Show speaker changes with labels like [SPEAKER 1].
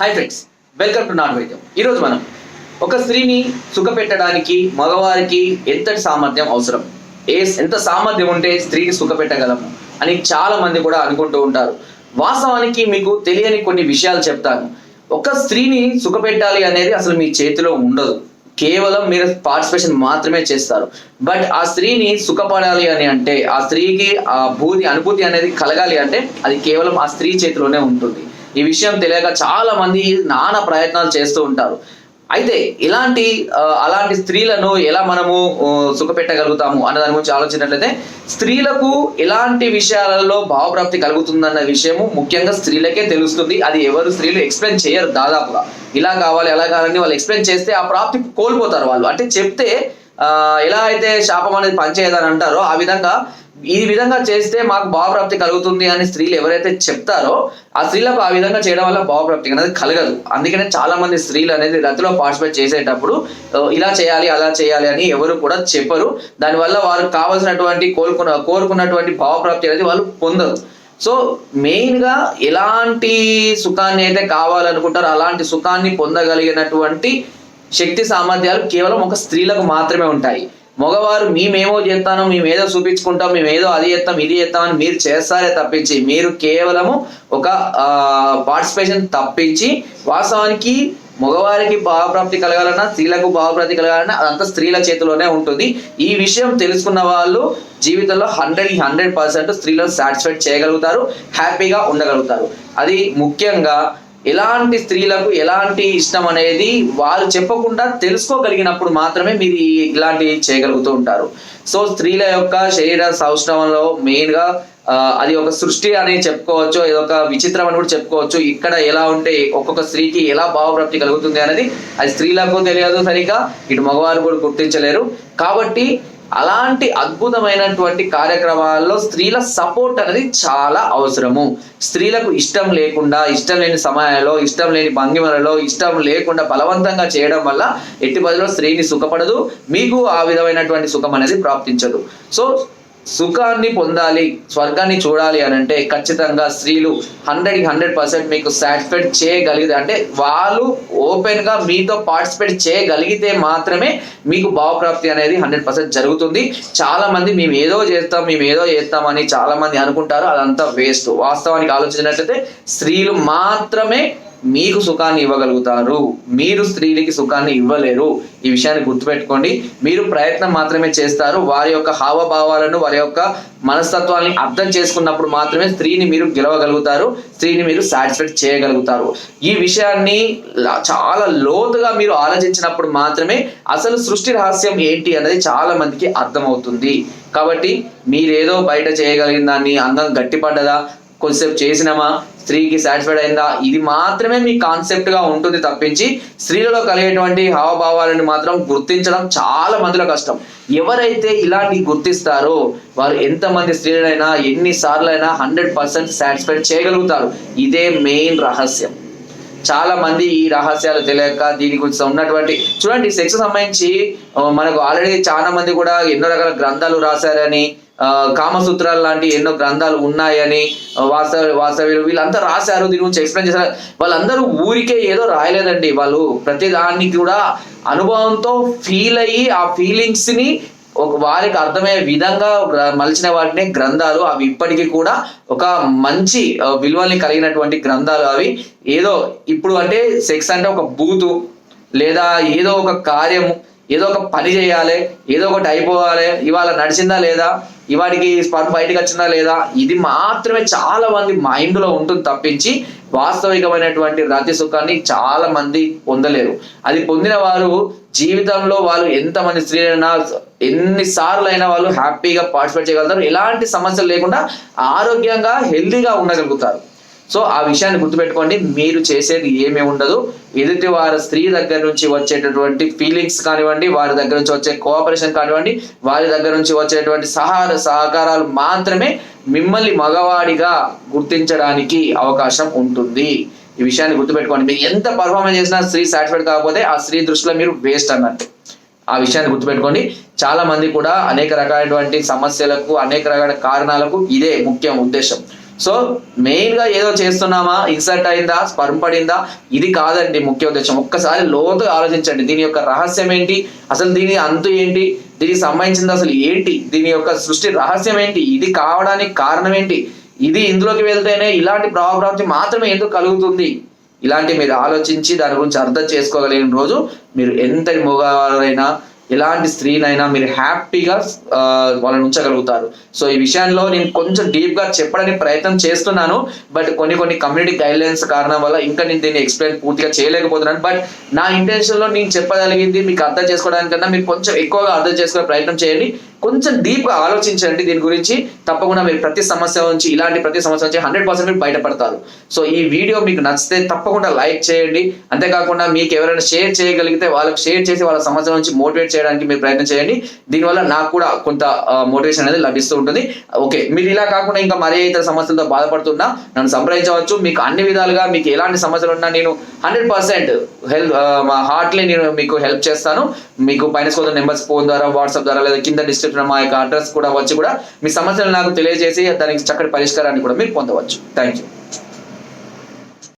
[SPEAKER 1] High friends welcome to నాన్ వైద్యం ఈరోజు మనం ఒక స్త్రీని సుఖపెట్టడానికి మగవారికి ఎంతటి సామర్థ్యం అవసరం? ఏ ఎంత సామర్థ్యం ఉంటే స్త్రీని సుఖపెట్టగలము అని చాలా మంది కూడా అనుకుంటూ ఉంటారు. వాస్తవానికి మీకు తెలియని కొన్ని విషయాలు చెప్తాను. ఒక స్త్రీని సుఖపెట్టాలి అనేది అసలు మీ చేతిలో ఉండదు. కేవలం మీరు పార్టిసిపేషన్ మాత్రమే చేస్తారు. బట్ ఆ స్త్రీని సుఖపడాలి అని అంటే ఆ స్త్రీకి ఆ భూతి అనుభూతి అనేది కలగాలి అంటే అది కేవలం ఆ స్త్రీ చేతిలోనే ఉంటుంది. ఈ విషయం తెలియక చాలా మంది నానా ప్రయత్నాలు చేస్తూ ఉంటారు. అయితే ఇలాంటి అలాంటి స్త్రీలను ఎలా మనము సుఖపెట్టగలుగుతాము అన్న దాని గురించి ఆలోచించినట్లయితే స్త్రీలకు ఎలాంటి విషయాలలో భావప్రాప్తి కలుగుతుందన్న విషయము ముఖ్యంగా స్త్రీలకే తెలుస్తుంది. అది ఎవరు స్త్రీలు ఎక్స్ప్లెయిన్ చేయరు దాదాపుగా. ఇలా కావాలి ఎలా కావాలని వాళ్ళు ఎక్స్ప్లెయిన్ చేస్తే ఆ ప్రాప్తి కోల్పోతారు వాళ్ళు. అంటే చెప్తే ఎలా అయితే శాపం అనేది పనిచేయదని అంటారో ఆ విధంగా ఈ విధంగా చేస్తే మాకు భావప్రాప్తి కలుగుతుంది అని స్త్రీలు ఎవరైతే చెప్తారో ఆ స్త్రీలకు ఆ విధంగా చేయడం వల్ల భావప్రాప్తి అనేది కలగదు. అందుకనే చాలా మంది స్త్రీలు అనేది రతిలో పార్టిసిపేట్ చేసేటప్పుడు ఇలా చేయాలి అలా చేయాలి అని ఎవరు కూడా చెప్పరు. దానివల్ల వారు కావాల్సినటువంటి కోరుకున్న కోరుకున్నటువంటి భావప్రాప్తి అనేది వాళ్ళు పొందరు. సో మెయిన్గా ఎలాంటి సుఖాన్ని అయితే కావాలనుకుంటారో అలాంటి సుఖాన్ని పొందగలిగినటువంటి శక్తి సామర్థ్యాలు కేవలం ఒక స్త్రీలకు మాత్రమే ఉంటాయి. మగవారు మేమేమో చేస్తాను మేమేదో చూపించుకుంటాం మేమేదో అది చేస్తాం ఇది చేస్తామని మీరు చేస్తారే తప్పించి మీరు కేవలము ఒక పార్టిసిపేషన్ తప్పించి వాస్తవానికి మగవారికి భావప్రాప్తి కలగాలన్నా స్త్రీలకు భావప్రాప్తి కలగాలన్నా అదంతా స్త్రీల చేతిలోనే ఉంటుంది. ఈ విషయం తెలుసుకున్న వాళ్ళు జీవితంలో హండ్రెడ్ హండ్రెడ్ పర్సెంట్ స్త్రీలను సాటిస్ఫైడ్ చేయగలుగుతారు హ్యాపీగా ఉండగలుగుతారు. అది ముఖ్యంగా ఎలాంటి స్త్రీలకు ఎలాంటి ఇష్టం అనేది వారు చెప్పకుండా తెలుసుకోగలిగినప్పుడు మాత్రమే మీరు ఇలాంటివి చేయగలుగుతూ ఉంటారు. సో స్త్రీల యొక్క శరీర సౌష్ణవంలో మెయిన్గా అది ఒక సృష్టి అని చెప్పుకోవచ్చు ఇది ఒక విచిత్రం అని కూడా చెప్పుకోవచ్చు. ఇక్కడ ఎలా ఉంటే ఒక్కొక్క స్త్రీకి ఎలా భావప్రాప్తి కలుగుతుంది అనేది అది స్త్రీలకు తెలియదు సరిగా ఇటు మగవారు కూడా గుర్తించలేరు. కాబట్టి అలాంటి అద్భుతమైనటువంటి కార్యక్రమాల్లో స్త్రీల సపోర్ట్ అనేది చాలా అవసరము. స్త్రీలకు ఇష్టం లేకుండా ఇష్టం లేని సమయాల్లో ఇష్టం లేని భంగిమలలో ఇష్టం లేకుండా బలవంతంగా చేయడం వల్ల ఎట్టి బదిలో స్త్రీని సుఖపడదు మీకు ఆ విధమైనటువంటి సుఖం అనేది ప్రాప్తించదు. సో సుఖాన్ని పొందాలి స్వర్గాన్ని చూడాలి అని అంటే ఖచ్చితంగా స్త్రీలు హండ్రెడ్ హండ్రెడ్ పర్సెంట్ మీకు సాటిస్ఫైడ్ చేయగలిగితే అంటే వాళ్ళు ఓపెన్గా మీతో పార్టిసిపేట్ చేయగలిగితే మాత్రమే మీకు భావప్రాప్తి అనేది హండ్రెడ్ పర్సెంట్ జరుగుతుంది. చాలా మంది మేము ఏదో చేస్తాం మేము ఏదో చేస్తామని చాలా మంది అనుకుంటారు అదంతా వేస్ట్. వాస్తవానికి ఆలోచించినట్లయితే స్త్రీలు మాత్రమే మీకు సుఖాన్ని ఇవ్వగలుగుతారు. మీరు స్త్రీలకి సుఖాన్ని ఇవ్వలేరు. ఈ విషయాన్ని గుర్తుపెట్టుకోండి. మీరు ప్రయత్నం మాత్రమే చేస్తారు. వారి యొక్క హావభావాలను వారి యొక్క మనస్తత్వాన్ని అర్థం చేసుకున్నప్పుడు మాత్రమే స్త్రీని మీరు గెలవగలుగుతారు. స్త్రీని మీరు సాటిస్ఫైడ్ చేయగలుగుతారు. ఈ విషయాన్ని చాలా లోతుగా మీరు ఆలోచించినప్పుడు మాత్రమే అసలు సృష్టి రహస్యం ఏంటి అనేది చాలా మందికి అర్థమవుతుంది. కాబట్టి మీరేదో బయట చేయగలిగిన దాన్ని అందం గట్టిపడ్డదా? కొద్దిసేపు చేసినామా? స్త్రీకి సాటిస్ఫైడ్ అయిందా? ఇది మాత్రమే మీ కాన్సెప్ట్గా ఉంటుంది తప్పించి స్త్రీలలో కలిగేటువంటి హావభావాలను మాత్రం గుర్తించడం చాలా మందిలో కష్టం. ఎవరైతే ఇలాంటి గుర్తిస్తారో వారు ఎంతమంది స్త్రీలైనా ఎన్నిసార్లైనా హండ్రెడ్ పర్సెంట్ సాటిస్ఫైడ్ చేయగలుగుతారు. ఇదే మెయిన్ రహస్యం. చాలా మంది ఈ రహస్యాలు తెలియక దీని గురించి ఉన్నటువంటి చూడండి సెక్స్ సంబంధించి మనకు ఆల్రెడీ చాలా మంది కూడా ఎన్నో రకాల గ్రంథాలు రాశారని కామసూత్రాలు లాంటి ఎన్నో గ్రంథాలు ఉన్నాయని వాస్తవ వాస్తవ్యులు వీళ్ళంతా రాశారు దీని గురించి ఎక్స్ప్లెయిన్ చేశారు. వాళ్ళందరూ ఊరికే ఏదో రాయలేదండి. వాళ్ళు ప్రతి దానికి కూడా అనుభవంతో ఫీల్ అయ్యి ఆ ఫీలింగ్స్ని ఒక వారికి అర్థమయ్యే విధంగా మలిచిన వాటినే గ్రంథాలు. అవి ఇప్పటికీ కూడా ఒక మంచి విలువల్ని కలిగినటువంటి గ్రంథాలు అవి. ఏదో ఇప్పుడు అంటే సెక్స్ అంటే ఒక బూతు లేదా ఏదో ఒక కార్యము. ఏదో ఒక పని చేయాలి ఏదో ఒకటి అయిపోవాలి ఇవాళ నడిచిందా లేదా ఇవాడికి స్పర్మ్ బయటకు వచ్చిందా లేదా ఇది మాత్రమే చాలా మంది మైండ్లో ఉంటుంది తప్పించి వాస్తవికమైనటువంటి రతి సుఖాన్ని చాలా మంది పొందలేరు. అది పొందిన వారు జీవితంలో వాళ్ళు ఎంతమంది స్త్రీలైనా ఎన్ని సార్లు అయినా వాళ్ళు హ్యాపీగా పార్టిసిపేట్ చేయగలుగుతారు. ఎలాంటి సమస్యలు లేకుండా ఆరోగ్యంగా హెల్దీగా ఉండగలుగుతారు. సో ఆ విషయాన్ని గుర్తుపెట్టుకోండి మీరు చేసేది ఏమీ ఉండదు. ఎదుటి వారి స్త్రీ దగ్గర నుంచి వచ్చేటటువంటి ఫీలింగ్స్ కానివ్వండి వారి దగ్గర నుంచి వచ్చే కోఆపరేషన్ కానివ్వండి వారి దగ్గర నుంచి వచ్చేటువంటి సహార సహకారాలు మాత్రమే మిమ్మల్ని మగవాడిగా గుర్తించడానికి అవకాశం ఉంటుంది. ఈ విషయాన్ని గుర్తుపెట్టుకోండి. మీరు ఎంత పర్ఫార్మెన్స్ చేసినా స్త్రీ సాటిస్ఫైడ్ కాకపోతే ఆ స్త్రీ దృష్టిలో మీరు వేస్ట్ అన్నట్టు. ఆ విషయాన్ని గుర్తుపెట్టుకోండి. చాలా మంది కూడా అనేక రకాలైనటువంటి సమస్యలకు అనేక రకాల కారణాలకు ఇదే ముఖ్య ఉద్దేశం. సో మెయిన్గా ఏదో చేస్తున్నామా? ఇన్సర్ట్ అయిందా? స్పర్మ్ పడిందా? ఇది కాదండి ముఖ్య ఉద్దేశం. ఒక్కసారి లోతుగా ఆలోచించండి. దీని యొక్క రహస్యం ఏంటి? అసలు దీని అంతు ఏంటి? దీనికి సంబంధించింది అసలు ఏంటి? దీని యొక్క సృష్టి రహస్యం ఏంటి? ఇది కావడానికి కారణం ఏంటి? ఇది ఇందులోకి వెళ్తేనే ఇలాంటి ప్రభావం మాత్రమే ఎందుకు కలుగుతుంది? ఇలాంటి మీరు ఆలోచించి దాని గురించి అర్థం చేసుకోగలిగిన రోజు మీరు ఎంత మగవారైనా ఎలాంటి స్త్రీనైనా మీరు హ్యాపీగా వాళ్ళని ఉంచగలుగుతారు. సో ఈ విషయంలో నేను కొంచెం డీప్గా చెప్పడానికి ప్రయత్నం చేస్తున్నాను. బట్ కొన్ని కొన్ని కమ్యూనిటీ గైడ్లైన్స్ కారణం వల్ల ఇంకా నేను దీన్ని ఎక్స్ప్లెయిన్ పూర్తిగా చేయలేకపోతున్నాను. బట్ నా ఇంటెన్షన్లో నేను చెప్పగలిగింది మీకు అర్థం చేసుకోవడానికన్నా మీరు కొంచెం ఎక్కువగా అర్థం చేసుకునే ప్రయత్నం చేయండి. కొంచెం డీప్గా ఆలోచించండి దీని గురించి. తప్పకుండా మీరు ప్రతి సమస్య నుంచి ఇలాంటి ప్రతి సమస్య నుంచి హండ్రెడ్ పర్సెంట్ మీరు బయటపడతారు. సో ఈ వీడియో మీకు నచ్చితే తప్పకుండా లైక్ చేయండి. అంతేకాకుండా మీకు ఎవరైనా షేర్ చేయగలిగితే వాళ్ళకి షేర్ చేసి వాళ్ళ సమస్య నుంచి మోటివేట్ చేయడానికి మీరు ప్రయత్నం చేయండి. దీనివల్ల నాకు కూడా కొంత మోటివేషన్ అనేది లభిస్తూ ఉంటుంది. ఓకే మీరు ఇలా కాకుండా ఇంకా మరే ఇతర సమస్యలతో బాధపడుతున్నా నన్ను సంప్రదించవచ్చు. మీకు అన్ని విధాలుగా మీకు ఎలాంటి సమస్యలు ఉన్నా నేను హండ్రెడ్ పర్సెంట్ హెల్ప్ మా హార్ట్లీ నేను మీకు హెల్ప్ చేస్తాను. మీకు పైన స్కోర్ నెంబర్స్ ఫోన్ ద్వారా వాట్సాప్ ద్వారా లేదా కింద డిస్క్రిప్షన్ మా యొక్క అడ్రస్ కూడా వచ్చి కూడా మీ సమస్యలు నాకు తెలియజేసి దానికి చక్కటి పరిష్కారాన్ని కూడా మీరు పొందవచ్చు. Thank you